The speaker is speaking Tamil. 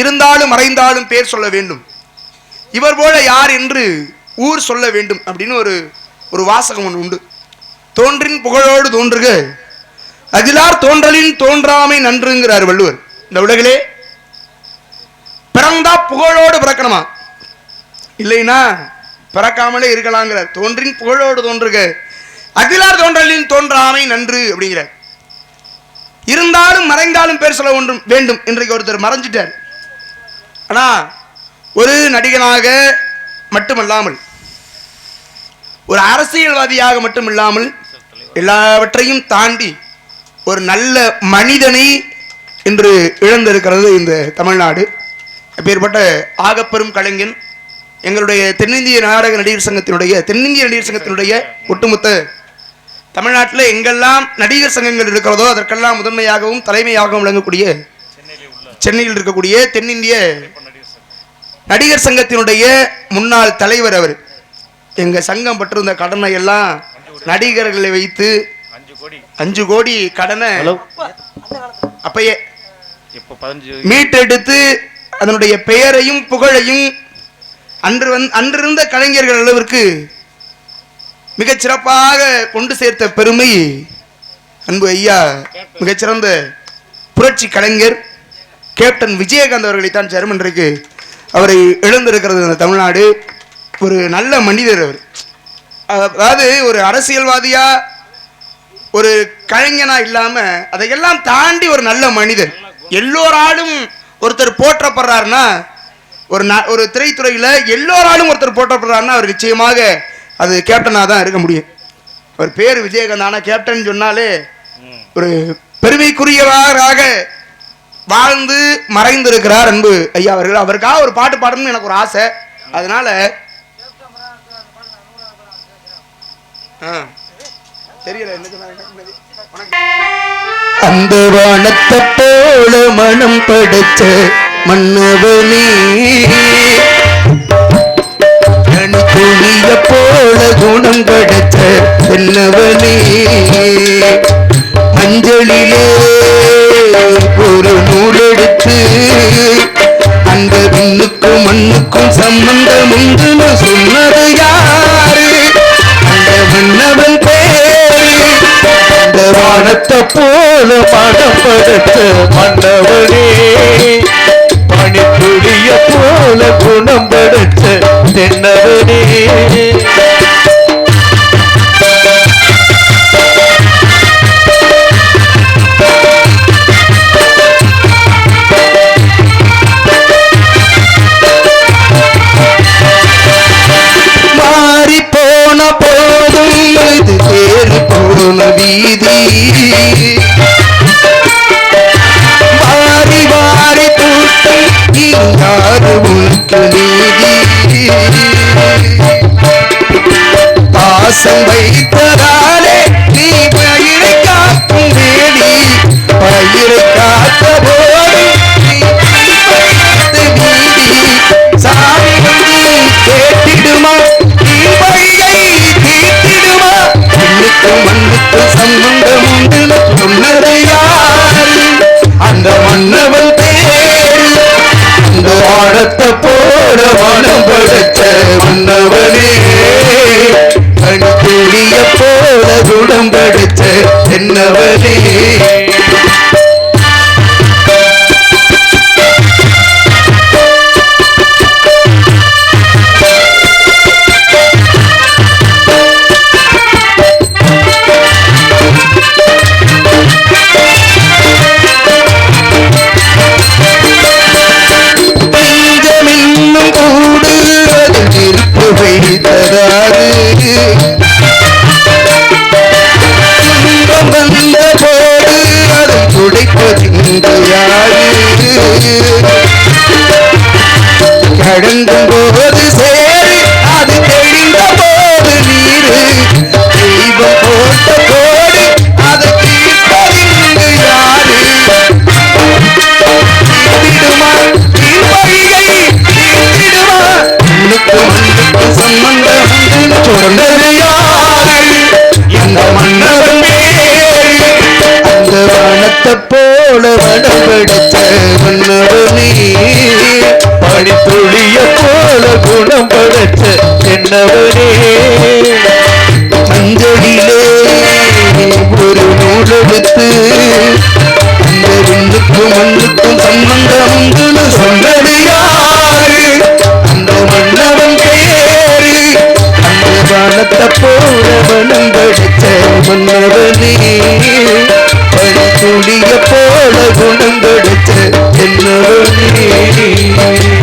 இருந்தாலும் மறைந்தாலும் பேர் சொல்ல வேண்டும். இவர் போல யார் என்று ஊர் சொல்ல வேண்டும் அப்படின்னு ஒரு ஒரு வாசகம் ஒன்று உண்டு. தோன்றின் புகழோடு தோன்றுக. அகிலார் தோன்றலின் தோன்றாமை நன்றுங்கிறார் வள்ளுவர். இந்த உலகிலே பிறந்தா புகழோடு பிறக்கணுமா? இல்லைன்னா பிறக்காமலே இருக்கலாங்கிறார். தோன்றின் புகழோடு தோன்றுக. அகிலார் தோன்றலின் தோன்றாமை நன்று அப்படிங்கிறார். இருந்தாலும் மறைந்தாலும் பேர் சொல்ல ஒன்றும் வேண்டும் இன்றைக்கு ஒருத்தர் மறைஞ்சிட்டார். ஆனா ஒரு நடிகனாக மட்டுமல்லாமல் ஒரு அரசியல்வாதியாக மட்டுமில்லாமல் எல்லாவற்றையும் தாண்டி ஒரு நல்ல மனிதனை இன்று இழந்திருக்கிறது இந்த தமிழ்நாடு. அப்பேற்பட்ட ஆகப்பெரும் கலைஞன் எங்களுடைய தென்னிந்திய நாடக நடிகர் சங்கத்தினுடைய தென்னிந்திய நடிகர் சங்கத்தினுடைய ஒட்டுமொத்த தமிழ்நாட்டில் எங்கெல்லாம் நடிகர் சங்கங்கள் இருக்கிறதோ அதற்கெல்லாம் முதன்மையாகவும் தலைமையாகவும் விளங்கக்கூடிய சென்னையில் இருக்கக்கூடிய தென்னிந்திய நடிகர் சங்கத்தினுடைய முன்னாள் தலைவர் அவர். எங்க சங்கம் பட்டிருந்த கடனை எல்லாம் நடிகர்களை வைத்து அஞ்சு கோடி கடனை அப்பயே மீட்டெடுத்து அதனுடைய பெயரையும் புகழையும் அன்று வந் அன்றிருந்த கலைஞர்கள் அளவிற்கு மிகச் சிறப்பாக கொண்டு சேர்த்த பெருமை அன்பு ஐயா மிகச்சிறந்த புரட்சி கலைஞர் கேப்டன் விஜயகாந்த் அவர்களைத்தான் சேரும் இன்றைக்கு அவரை இழந்திருக்கிறது இந்த தமிழ்நாடு. ஒரு நல்ல மனிதர் அவர். அதாவது ஒரு அரசியல்வாதியா ஒரு கலைஞனா இல்லாம அதையெல்லாம் தாண்டி ஒரு நல்ல மனிதர். எல்லோராலும் ஒருத்தர் போற்றப்படுறாருன்னா ஒரு ந- ஒரு திரைத்துறையில எல்லோராலும் ஒருத்தர் போற்றப்படுறாருன்னா அவர் நிச்சயமாக அது கேப்டனா தான் இருக்க முடியும். அவர் பேர் விஜயகாந்த் ஆனா கேப்டன் சொன்னாலே ஒரு பெருமைக்குரியவராக வாழ்ந்து மறைந்திருக்கிறார் அன்பு ஐயா அவர்கள். அவருக்காக ஒரு பாட்டு பாடணும்னு எனக்கு ஒரு ஆசை. அதனால தெரியல அந்த வானத்தை போல மனம் படைச்ச மன்னவனே துணிய போல குணம் படைச்ச தென்னவனே அஞ்சலிலே நூல் அந்த விண்ணுக்கும் மண்ணுக்கும் சம்பந்தம் உண்டுன்னு சொன்னது யாரு? அந்த மன்னவன் பேரு. அந்த வானத்தை போல படப்படுத்த மன்னவனே. பனித்துளிய போல குணம் படுத்த தென்னவனே. vida. மண்ணுக்கும் சம்பந்தம் உண்டு சொன்னது யாரு வடம் பிடிச்ச மன்னவனே. பனித்துளிய போல குணம் படைச்ச என்னவனே. மஞ்சளிலே ஒரு நூலெடுத்து அந்த விண்ணுக்கும் மண்ணுக்கும் சம்பந்தம் உண்டுன்னு சொன்னது யாரு? அந்த மன்னவன் பேரு. அந்த வானத்தை போல வனம் படைச்ச மன்னவனே. Thank you.